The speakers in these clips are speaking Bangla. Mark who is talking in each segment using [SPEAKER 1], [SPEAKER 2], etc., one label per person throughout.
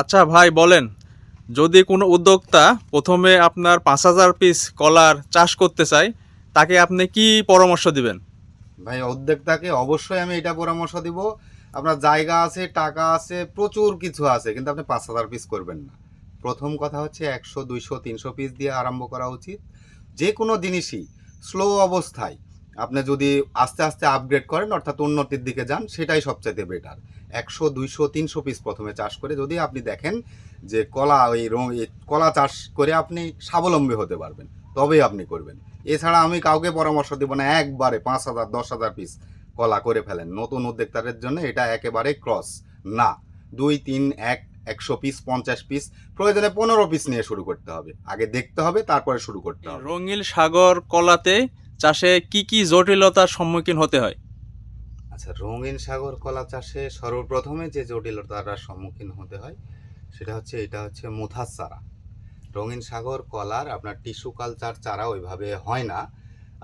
[SPEAKER 1] আচ্ছা ভাই, বলেন, যদি কোনো উদ্যোক্তা প্রথমে আপনার পাঁচ হাজার পিস কলার চাষ করতে চায়, তাকে আপনি কি পরামর্শ দিবেন?
[SPEAKER 2] ভাই, উদ্যোক্তাকে অবশ্যই আমি এটা পরামর্শ দিব। আপনার জায়গা আছে, টাকা আছে, প্রচুর কিছু আছে, কিন্তু আপনি পাঁচ হাজার পিস করবেন না। প্রথম কথা হচ্ছে একশো, দুইশো, তিনশো পিস দিয়ে আরম্ভ করা উচিত। যে কোনো জিনিসই স্লো অবস্থায় আপনি যদি আস্তে আস্তে আপগ্রেড করেন অর্থাৎ উন্নতির দিকে যান সেটাই সবচাইতে বেটার একশো দুইশো তিনশো পিস প্রথমে চাষ করে যদি আপনি দেখেন যে কলা রং এই কলা চাষ করে আপনি স্বাবলম্বী হতে পারবেন তবেই আপনি করবেন। এছাড়া আমি কাউকে পরামর্শ দিব না একবারে পাঁচ হাজার দশ হাজার পিস কলা করে ফেলেন। নতুন উদ্যোক্তাদের জন্য এটা একেবারে ক্রস না। দুই তিন এক একশো পিস পঞ্চাশ পিস প্রয়োজনে পনেরো পিস নিয়ে শুরু করতে হবে। আগে দেখতে হবে তারপরে শুরু করতে হবে।
[SPEAKER 1] রঙিল সাগর কলাতে চাষে কি কি জটিলতার সম্মুখীন হতে হয়?
[SPEAKER 2] আচ্ছা রঙিন সাগর কলা চাষে সর্বপ্রথমে যে জটিলতার সম্মুখীন হতে হয়, সেটা হচ্ছে, এটা হচ্ছে মুথার চারা। রঙিন সাগর কলার আপনার টিস্যু কালচার চারা ওইভাবে হয় না।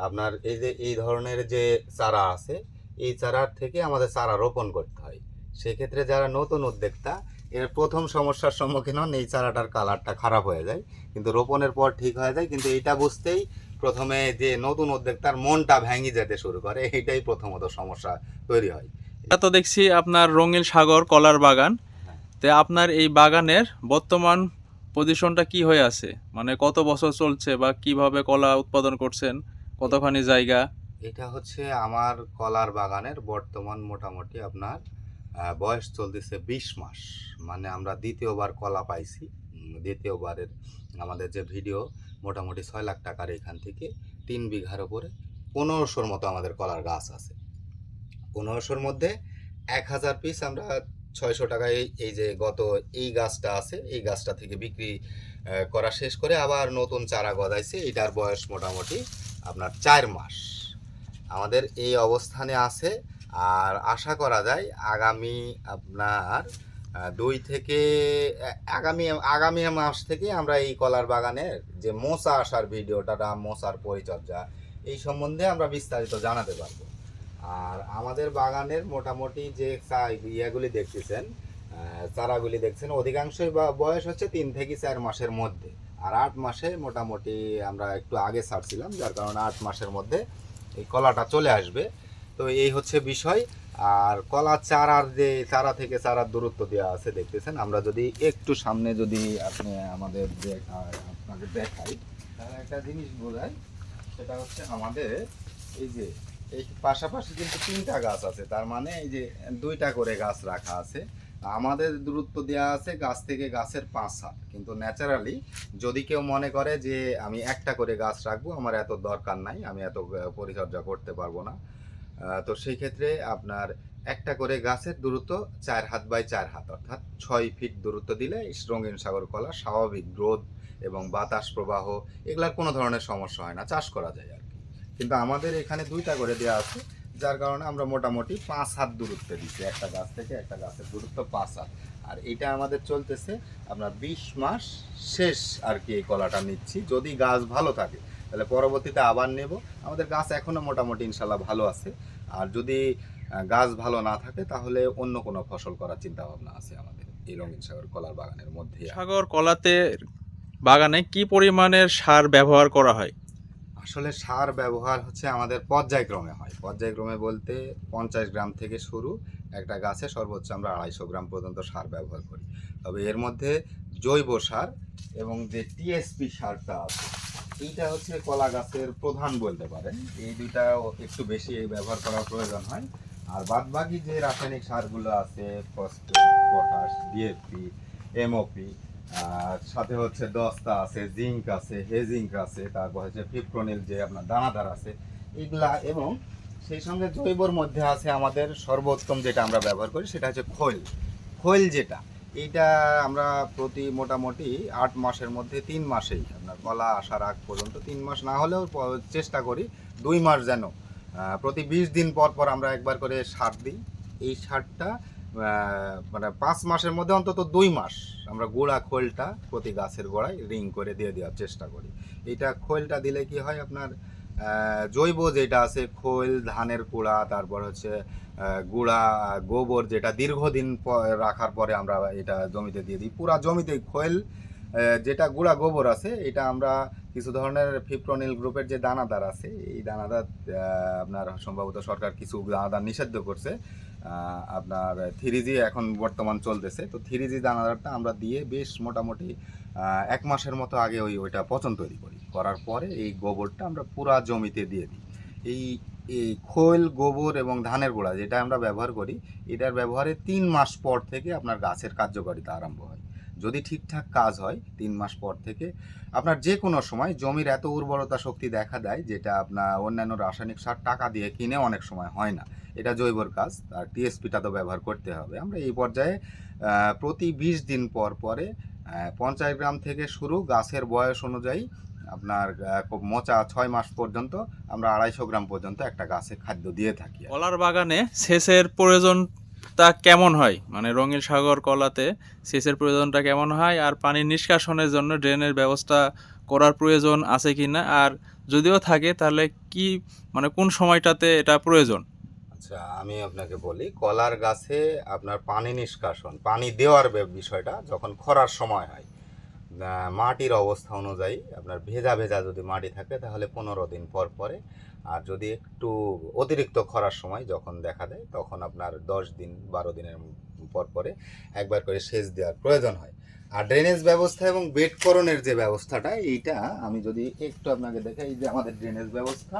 [SPEAKER 2] আপনার এই যে, এই ধরনের যে চারা আছে, এই চারার থেকে আমাদের চারা রোপণ করতে হয়। সেক্ষেত্রে যারা নতুন উদ্যোক্তা, এর প্রথম সমস্যার সম্মুখীন হন, এই চারাটার কালারটা খারাপ হয়ে যায়। কিন্তু রোপণের পর ঠিক হয়ে যায়, কিন্তু এইটা বুঝতেই প্রথমে যে নতুন উদ্যোক্তার মনটা ভেঙে যেতে শুরু করে। এইটাই প্রথমত সমস্যা তৈরি হয়।
[SPEAKER 1] এটা তো দেখছি আপনার রঙিন সাগর কলার বাগান। তে আপনার এই বাগানের বর্তমান পজিশনটা কি হয়ে আছে? মানে কত বছর চলছে বা কীভাবে কলা উৎপাদন করছেন? কতখানি জায়গা?
[SPEAKER 2] এটা হচ্ছে আমার কলার বাগানের বর্তমান মোটামুটি আপনার বয়স চলতেছে বিশ মাস। মানে আমরা দ্বিতীয়বার কলা পাইছি। দ্বিতীয়বারের আমাদের যে ভিডিও মোটামুটি ছয় লাখ টাকার এখান থেকে তিন বিঘার উপরে পনেরোশোর মতো আমাদের কলার গাছ আছে। পনেরোশোর মধ্যে এক হাজার পিস আমরা ছয়শো টাকায় এই যে গত এই গাছটা আছে, এই গাছটা থেকে বিক্রি করা শেষ করে আবার নতুন চারা গদাইছে। এটার বয়স মোটামুটি আপনার চার মাস। আমাদের এই অবস্থানে আছে। আর আশা করা যায় আগামী আপনার দুই থেকে আগামী আগামী মাস থেকে আমরা এই কলার বাগানের যে মশা আসার ভিডিওটা বা মশার পরিচর্যা, এই সম্বন্ধে আমরা বিস্তারিত জানাতে পারব। আর আমাদের বাগানের মোটামুটি যে ইয়েগুলি দেখতেছেন চারাগুলি দেখছেন, অধিকাংশই বয়স হচ্ছে তিন থেকে চার মাসের মধ্যে। আর আট মাসে মোটামুটি আমরা একটু আগে ছাড়ছিলাম, যার কারণে আট মাসের মধ্যে এই কলাটা চলে আসবে। তো এই হচ্ছে বিষয়। আর কলা চারার যে চারা থেকে চারার দূরত্ব দেওয়া আছে, দেখতেছেন? আমরা যদি একটু সামনে যদি আপনি আমাদের আপনাকে দেখাই, তাহলে একটা জিনিস বোঝায় সেটা হচ্ছে আমাদের এই যে, এই পাশাপাশি কিন্তু তিনটা গাছ আছে, তার মানে এই যে দুইটা করে গাছ রাখা আছে। আমাদের দূরত্ব দেওয়া আছে গাছ থেকে গাছের পাঁচ হাত, কিন্তু ন্যাচারালি যদি কেউ মনে করে যে আমি একটা করে গাছ রাখব, আমার এত দরকার নাই, আমি এত পরিচর্যা করতে পারব না। তো সেই ক্ষেত্রে আপনার একটা করে গাছের দূরত্ব চার হাত বাই চার হাত, অর্থাৎ ছয় ফিট দূরত্ব দিলে রঙিন সাগর কলা স্বাভাবিক গ্রোথ এবং বাতাস প্রবাহ, এগুলার কোনো ধরনের সমস্যা হয় না, চাষ করা যায় আর কি। কিন্তু আমাদের এখানে দুইটা করে দেওয়া আছে, যার কারণে আমরা মোটামুটি পাঁচ হাত দূরত্বে দিচ্ছি, একটা গাছ থেকে একটা গাছের দূরত্ব পাঁচ হাত। আর এটা আমাদের চলতেছে আপনার বিশ মাস শেষ আর কি এই কলাটা নিচ্ছি, যদি গাছ ভালো থাকে। তাহলে পরবর্তীতে আবার নেব। আমাদের গাছ এখনও মোটামুটি ইনশাল্লাহ ভালো আছে। আর যদি গাছ ভালো না থাকে তাহলে অন্য কোনো ফসল করার চিন্তা ভাবনা আছে আমাদের এই রঙিন সাগর কলার বাগানের মধ্যে।
[SPEAKER 1] সাগর কলাতে বাগানে কি পরিমাণের সার ব্যবহার করা হয়?
[SPEAKER 2] আসলে সার ব্যবহার হচ্ছে আমাদের পর্যায়ক্রমে হয়। পর্যায়ক্রমে বলতে পঞ্চাশ গ্রাম থেকে শুরু একটা গাছে সর্বোচ্চ আমরা আড়াইশো গ্রাম পর্যন্ত সার ব্যবহার করি। তবে এর মধ্যে জৈব সার এবং যে টিএসপি সারটা আছে এইটা হচ্ছে কলা গাছের প্রধান বলতে পারেন। এই দুইটা একটু বেশি ব্যবহার করার প্রয়োজন হয়। আর বাদ বাকি যে রাসায়নিক সারগুলো আছে ফসফেট পটাশ ডিএপি এমওপি সাথে হচ্ছে দস্তা আছে জিঙ্ক আছে হেজিঙ্ক আছে, তারপর হচ্ছে ফিপ্রোনিল যে আপনার দানাদার আছে, এগুলা এবং সেই সঙ্গে জৈবর মধ্যে আছে আমাদের সর্বোত্তম যেটা আমরা ব্যবহার করি, সেটা হচ্ছে খৈল। খৈল যেটা এইটা আমরা প্রতি মোটামুটি আট মাসের মধ্যে তিন মাসেই আপনার কলা আসার আগ পর্যন্ত তিন মাস না হলেও চেষ্টা করি দুই মাস যেন প্রতি বিশ দিন পর পর আমরা একবার করে সার দিই। এই সারটা মানে পাঁচ মাসের মধ্যে অন্তত দুই মাস আমরা গোড়া খোলটা প্রতি গাছের গোড়ায় রিং করে দিয়ে দেওয়ার চেষ্টা করি। এটা খোলটা দিলে কি হয় আপনার জৈব যেটা আছে, খোল, ধানের কুড়া, তারপর হচ্ছে গুঁড়া, গোবর যেটা দীর্ঘদিন রাখার পরে আমরা এটা জমিতে দিয়ে দিই। পুরা জমিতে খোল যেটা গুঁড়া, গোবর আছে, এটা আমরা কিছু ধরনের ফিপ্রোনিল গ্রুপের যে দানাদার আছে, এই দানাদার আপনার সম্ভবত সরকার কিছু দানাদার নিষিদ্ধ করছে। আপনার থ্রি জি এখন বর্তমান চলতেছে, তো থ্রি জি দানাদারটা আমরা দিয়ে বেশ মোটামুটি এক মাসের মতো আগে ওই, ওইটা পচন তৈরি করি। করার পরে এই গোবরটা আমরা পুরা জমিতে দিয়ে দিই। এই এই খোল, গোবর এবং ধানের গোড়া যেটা আমরা ব্যবহার করি, এটার ব্যবহারে তিন মাস পর থেকে আপনার গাছের কার্যকারিতা আরম্ভ হয়। যদি ঠিকঠাক কাজ হয়, তিন মাস পর থেকে আপনার যে কোনো সময় জমির এত উর্বরতা শক্তি দেখা দেয় যেটা আপনার অন্যান্য রাসায়নিক সার টাকা দিয়ে কিনে অনেক সময় হয় না। এটা জৈবর কাজ, আর টিএসপিটা তো ব্যবহার করতে হবে। আমরা এই পর্যায়ে প্রতি বিশ দিন পর পরে পঞ্চাশ গ্রাম থেকে শুরু গাছের বয়স অনুযায়ী আপনার খুব মোচা ছয় মাস পর্যন্ত আমরা আড়াইশো গ্রাম পর্যন্ত একটা গাছে খাদ্য দিয়ে থাকি
[SPEAKER 1] কলার বাগানে সেচের প্রয়োজনটা কেমন হয়? মানে রঙিন সাগর কলাতে সেচের প্রয়োজনটা কেমন হয়? আর পানি নিষ্কাশনের জন্য ড্রেনের ব্যবস্থা করার প্রয়োজন আছে কি না আর যদিও থাকে তাহলে কি মানে কোন সময়টাতে এটা প্রয়োজন?
[SPEAKER 2] আচ্ছা আমি আপনাকে বলি কলার গাছে আপনার পানি নিষ্কাশন পানি দেওয়ার বিষয়টা যখন খরার সময় হয় মাটির অবস্থা অনুযায়ী আপনার ভেজা ভেজা যদি মাটি থাকে তাহলে পনেরো দিন পর পরে। আর যদি একটু অতিরিক্ত খরার সময় যখন দেখা দেয়, তখন আপনার দশ দিন, বারো দিনের পর পরে একবার করে সেচ দেওয়ার প্রয়োজন হয়। আর ড্রেনেজ ব্যবস্থা এবং বেডকরণের যে ব্যবস্থাটা, এইটা আমি যদি একটু আপনাকে দেখাই যে আমাদের ড্রেনেজ ব্যবস্থা,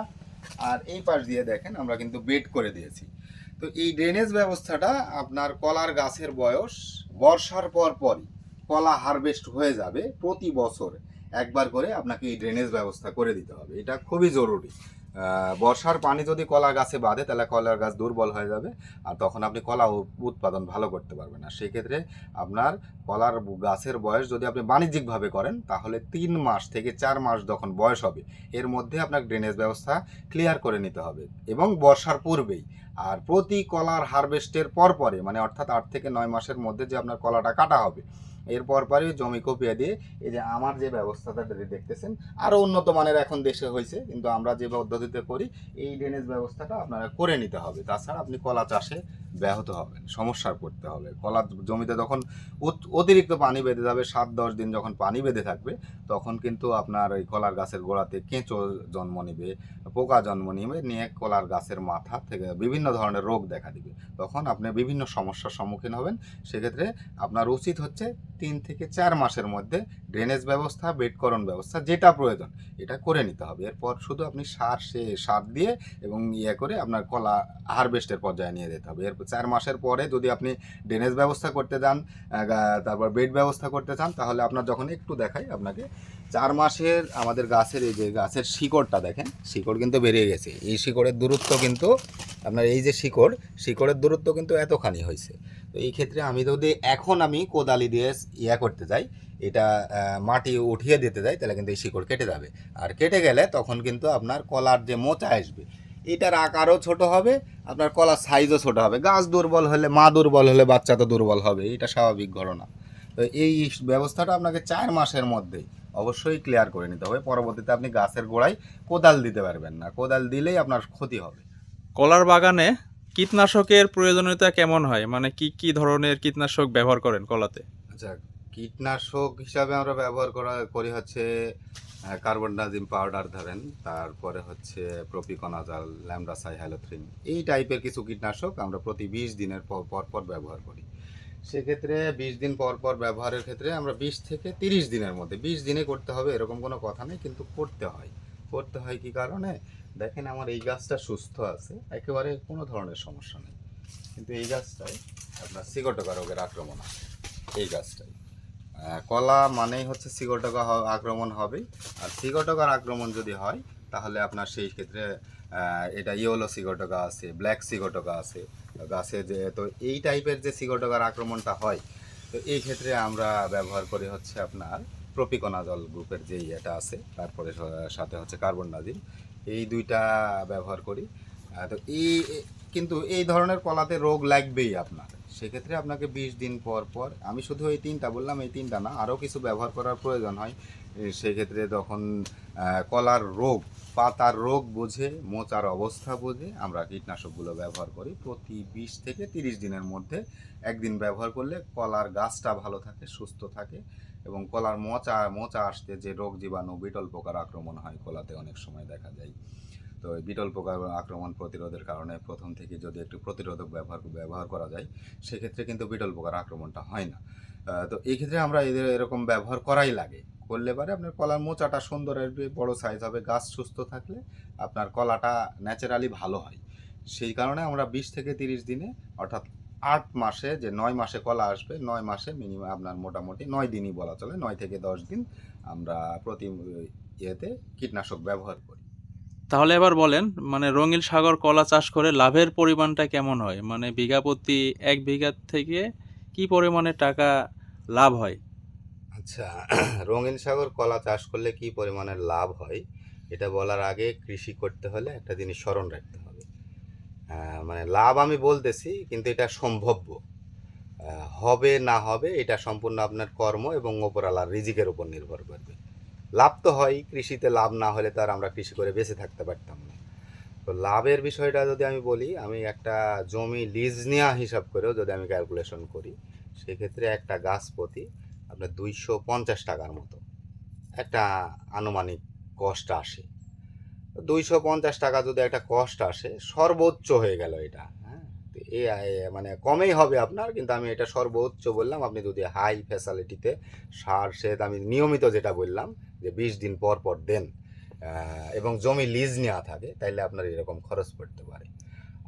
[SPEAKER 2] আর এই পাশ দিয়ে দেখেন আমরা কিন্তু বেড করে দিয়েছি। তো এই ড্রেনেজ ব্যবস্থাটা আপনার কলার গাছের বয়স, বর্ষার পর পরই। কলা হারভেস্ট হয়ে যাবে প্রতি বছর। একবার করে আপনাকে এই ড্রেনেজ ব্যবস্থা করে দিতে হবে। এটা খুবই জরুরি। বর্ষার পানি যদি কলা গাছে বাঁধে, তাহলে কলার গাছ দুর্বল হয়ে যাবে আর তখন আপনি কলা উৎপাদন ভালো করতে পারবেন আর সেক্ষেত্রে আপনার কলার গাছের বয়স যদি আপনি বাণিজ্যিকভাবে করেন, তাহলে তিন মাস থেকে চার মাস যখন বয়স হবে, এর মধ্যে আপনার ড্রেনেজ ব্যবস্থা ক্লিয়ার করে নিতে হবে এবং বর্ষার পূর্বেই। আর প্রতি কলার হারভেস্টের পর পরে মানে অর্থাৎ আট থেকে নয় মাসের মধ্যে যে আপনার কলাটা কাটা হবে এর পর জমি কপিয়ে দিয়ে এই যে আমার যে ব্যবস্থাটা দেখতেছেন আরও উন্নত মানের এখন দেশে হয়েছে, কিন্তু আমরা যে পদ্ধতিতে করি, এই ড্রেনেজ ব্যবস্থাটা আপনারা করে নিতে হবে। তাছাড়া আপনি কলা চাষে ব্যাহত হবেন সমস্যার পড়তে হবে। কলা জমিতে যখন অতিরিক্ত পানি বেঁধে যাবে, সাত দশ দিন যখন পানি বেঁধে থাকবে, তখন কিন্তু আপনার ওই কলার গাছের গোড়াতে কেঁচো জন্ম নিবে, পোকা জন্ম নিবে, নিয়ে কলার গাছের মাথা থেকে বিভিন্ন ধরনের রোগ দেখা দিবে। তখন আপনি বিভিন্ন সমস্যার সম্মুখীন হবেন। সেক্ষেত্রে আপনার উচিত হচ্ছে তিন থেকে চার মাসের মধ্যে ড্রেনেজ ব্যবস্থা, বেডকরণ ব্যবস্থা যেটা প্রয়োজন, এটা করে নিতে হবে। এরপর শুধু আপনি সার সে, সার দিয়ে এবং ইয়ে করে আপনার কলা হারভেস্টের পর্যায়ে নিয়ে যেতে হবে। এরপর চার মাসের পরে যদি আপনি ড্রেনেজ ব্যবস্থা করতে গা- তারপর বেড ব্যবস্থা করতে চান, তাহলে আপনার যখন একটু দেখাই আপনাকে, চার মাসের আমাদের গাছের এই যে গাছের শিকড়টা দেখেন, শিকড় কিন্তু বেরিয়ে গেছে। এই শিকড়ের দূরত্ব কিন্তু, আপনার এই যে শিকড়, শিকড়ের দূরত্ব কিন্তু এতখানি হয়েছে। তো এই ক্ষেত্রে আমি যদি এখন আমি কোদালি দিয়ে ইয়া করতে যাই, এটা মাটি উঠিয়ে দিতে যাই, তাহলে কিন্তু এই শিকড় কেটে যাবে। আর কেটে গেলে তখন কিন্তু আপনার কলার যে মোচা আসবে, এটার আকারও ছোট হবে, আপনার কলার সাইজও ছোট হবে। গাছ দুর্বল হলে, মা দুর্বল হলে বাচ্চা তো দুর্বল হবে, এটা স্বাভাবিক ঘটনা। তো এই ব্যবস্থাটা আপনাকে চার মাসের মধ্যেই অবশ্যই ক্লিয়ার করে নিতে হবে। পরবর্তীতে আপনি গাছের গোড়ায় কোদাল দিতে পারবেন না। কোদাল দিলেই আপনার ক্ষতি হবে।
[SPEAKER 1] কলার বাগানে কীটনাশকের প্রয়োজনীয়তা কেমন হয়? মানে কি কি ধরনের কীটনাশক ব্যবহার করেন কলাতে?
[SPEAKER 2] আচ্ছা কীটনাশক হিসাবে আমরা ব্যবহার করা, করি হচ্ছে কার্বন ডাজিম পাউডার ধরেন, তারপরে হচ্ছে প্রপিকনাজাল ল্যামডাসাই হ্যালোথ্রিন এই টাইপের কিছু কীটনাশক আমরা প্রতি বিশ দিনের পর পর পর ব্যবহার করি। সেক্ষেত্রে বিশ দিন পর পর ব্যবহারের ক্ষেত্রে আমরা বিশ থেকে তিরিশ দিনের মধ্যে, বিশ দিনে করতে হবে এরকম কোনো কথা নেই, কিন্তু করতে হয়। করতে হয় কি কারণে? দেখেন আমার এই গাছটা সুস্থ আছে, একেবারে কোনো ধরনের সমস্যা নেই। কিন্তু এই গাছটায় আপনার সিগোটোকা রোগের আক্রমণ আছে এই গাছটাই কলা মানেই হচ্ছে সিগোটকা আক্রমণ হবেই। আর সিগোটকার আক্রমণ যদি হয়, তাহলে আপনার সেই ক্ষেত্রে এটা ইয়েলো সিগোটকা আছে, ব্ল্যাক সিগোটকা আছে, গাছে যে, তো এই টাইপের যে সিগোটকার আক্রমণটা হয়, তো এই ক্ষেত্রে আমরা ব্যবহার করি হচ্ছে আপনার প্রপিকনাজল গ্রুপের যে ইয়েটা আছে, তারপরে সাথে হচ্ছে কার্বন ডাজিম এই দুইটা ব্যবহার করি। তো এই কিন্তু এই ধরনের কলাতে রোগ লাগবেই আপনার। সেক্ষেত্রে আপনাকে বিশ দিন পর পর, আমি শুধু এই তিনটা বললাম, এই তিনটা না, আরও কিছু ব্যবহার করার প্রয়োজন হয়। সেক্ষেত্রে তখন কলার রোগ, পাতার রোগ বুঝে, মোচার অবস্থা বুঝে আমরা কীটনাশকগুলো ব্যবহার করি। প্রতি বিশ থেকে তিরিশ দিনের মধ্যে একদিন ব্যবহার করলে কলার গাছটা ভালো থাকে, সুস্থ থাকে। এবং কলার মোচা মোচা আসতে যে রোগ জীবাণু বিটল পোকার আক্রমণ হয়, কলাতে অনেক সময় দেখা যায়। তো এই বিটল পোকার আক্রমণ প্রতিরোধের কারণে প্রথম থেকে যদি একটু প্রতিরোধক ব্যবহার ব্যবহার করা যায়, সেক্ষেত্রে কিন্তু বিটল পোকার আক্রমণটা হয় না। তো এই ক্ষেত্রে আমরা এদের এরকম ব্যবহার করাই লাগে। করলে পারে আপনার কলার মোচাটা সুন্দর আসবে বড় সাইজ হবে, গাছ সুস্থ থাকলে আপনার কলাটা ন্যাচারালি ভালো হয়। সেই কারণে আমরা বিশ থেকে তিরিশ দিনে, অর্থাৎ আট মাসে যে নয় মাসে কলা আসবে নয় মাসে মিনিমাম আপনার মোটামুটি নয় দিনই বলা চলে নয় থেকে দশ দিন আমরা প্রতি ইয়েতে কীটনাশক ব্যবহার করি।
[SPEAKER 1] তাহলে এবার বলেন মানে রঙিল সাগর কলা চাষ করে লাভের পরিমাণটা কেমন হয়? মানে বিঘা প্রতি এক বিঘা থেকে কি পরিমাণে টাকা লাভ হয়?
[SPEAKER 2] আচ্ছা রঙিন সাগর কলা চাষ করলে কি পরিমাণে লাভ হয়? এটা বলার আগে কৃষি করতে হলে একটা জিনিস স্মরণ রাখতে হবে। মানে লাভ আমি বলতেছি, কিন্তু এটা সম্ভব্য। হবে না হবে, এটা সম্পূর্ণ আপনার কর্ম এবং ওপর ওপরালার রিজিকের উপর নির্ভর করবে। লাভ তো হয়, কৃষিতে লাভ না হলে তার আমরা কৃষি করে বেঁচে থাকতে পারতাম না। তো লাভের বিষয়টা যদি আমি বলি, আমি একটা জমি লিজ নেওয়া হিসাব করেও যদি আমি ক্যালকুলেশন করি, সেক্ষেত্রে একটা গাছ প্রতি আপনার দুইশো পঞ্চাশ টাকার মতো একটা আনুমানিক কষ্ট আসে। দুইশো পঞ্চাশ টাকা যদি একটা কস্ট আসে, সর্বোচ্চ হয়ে গেল এটা হ্যাঁ? এ মানে কমেই হবে আপনার, কিন্তু আমি এটা সর্বোচ্চ বললাম। আপনি যদি হাই ফ্যাসিলিটিতে সার সেচ, আমি নিয়মিত যেটা বললাম, যে বিশ দিন পর পর দেন এবং জমি লিজ নেওয়া থাকে, তাইলে আপনার এরকম খরচ পড়তে পারে।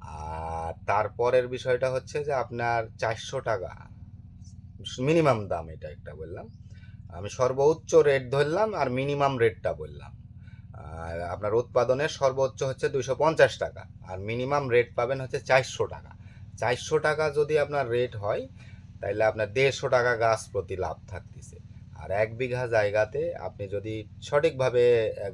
[SPEAKER 2] আর তারপরের বিষয়টা হচ্ছে যে আপনার চারশো টাকা মিনিমাম দাম এটা একটা বললাম। আমি সর্বোচ্চ রেট ধরলাম, আর মিনিমাম রেটটা বললাম। আর আপনার উৎপাদনের সর্বোচ্চ হচ্ছে দুইশো পঞ্চাশ টাকা, আর মিনিমাম রেট পাবেন হচ্ছে চারশো টাকা। চারশো টাকা যদি আপনার রেট হয়, তাইলে আপনার দেড়শো টাকা গাছ প্রতি লাভ থাকতেছে। আর এক বিঘা জায়গাতে আপনি যদি সঠিকভাবে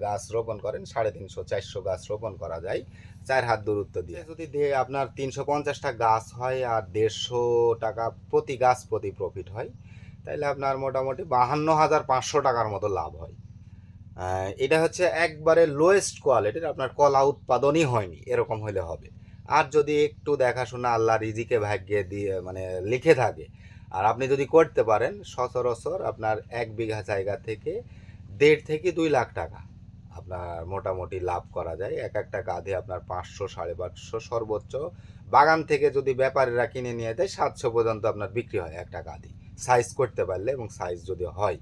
[SPEAKER 2] গাছ রোপণ করেন, সাড়ে তিনশো, চারশো গাছ রোপণ করা যায়, চার হাত দূরত্ব দিয়ে। যদি আপনার তিনশো পঞ্চাশটা গাছ হয় আর দেড়শো টাকা প্রতি গাছ প্রতি প্রফিট হয় তাহলে আপনার মোটামুটি বাহান্ন হাজার পাঁচশো টাকার মতো লাভ হয়। এটা হচ্ছে একবারে লোয়েস্ট কোয়ালিটির আপনার কলা উৎপাদনই হয়নি, এরকম হলে হবে। আর যদি একটু দেখাশোনা আল্লাহ রিজিকে ভাগ্যে দিয়ে মানে লিখে থাকে, আর আপনি যদি করতে পারেন, সচরাচর আপনার এক বিঘা জায়গা থেকে দেড় থেকে দুই লাখ টাকা আপনার মোটামুটি লাভ করা যায়। এক একটা কাঁধে আপনার পাঁচশো, সাড়ে পাঁচশো সর্বোচ্চ। বাগান থেকে যদি ব্যাপারীরা কিনে নিয়ে যায় সাতশো পর্যন্ত আপনার বিক্রি হয় একটা কাঁধি সাইজ করতে পারলে এবং সাইজ যদি হয়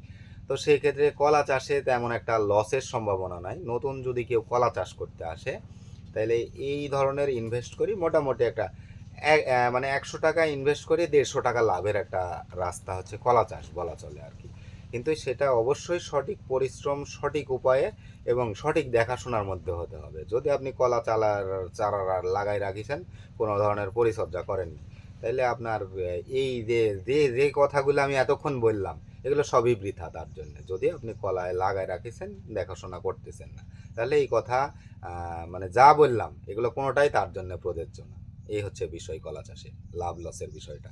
[SPEAKER 2] তো সেই ক্ষেত্রে কলা চাষে তেমন একটা লসের সম্ভাবনা নাই। নতুন যদি কেউ কলা চাষ করতে আসে তাহলে এই ধরনের ইনভেস্ট করি, মোটামুটি একটা মানে একশো টাকা ইনভেস্ট করে দেড়শো টাকা লাভের একটা রাস্তা হচ্ছে কলা চাষ বলা চলে আর কি। কিন্তু সেটা অবশ্যই সঠিক পরিশ্রম, সঠিক উপায়ে এবং সঠিক দেখাশোনার মধ্যে হতে হবে। যদি আপনি কলা চালার চারা লাগাই রাখিছেন, কোনো ধরনের পরিচর্যা করেননি তাহলে আপনার এই যে যে যে কথাগুলো আমি এতক্ষণ বললাম এগুলো সবই বৃথা তার জন্য। যদি আপনি কলায় লাগায় রাখেছেন, দেখাশোনা করতেছেন না। তাহলে এই কথা মানে যা বললাম, এগুলো কোনোটাই তার জন্য প্রযোজ্য না। এই হচ্ছে বিষয় কলা চাষে লাভ লসের বিষয়টা।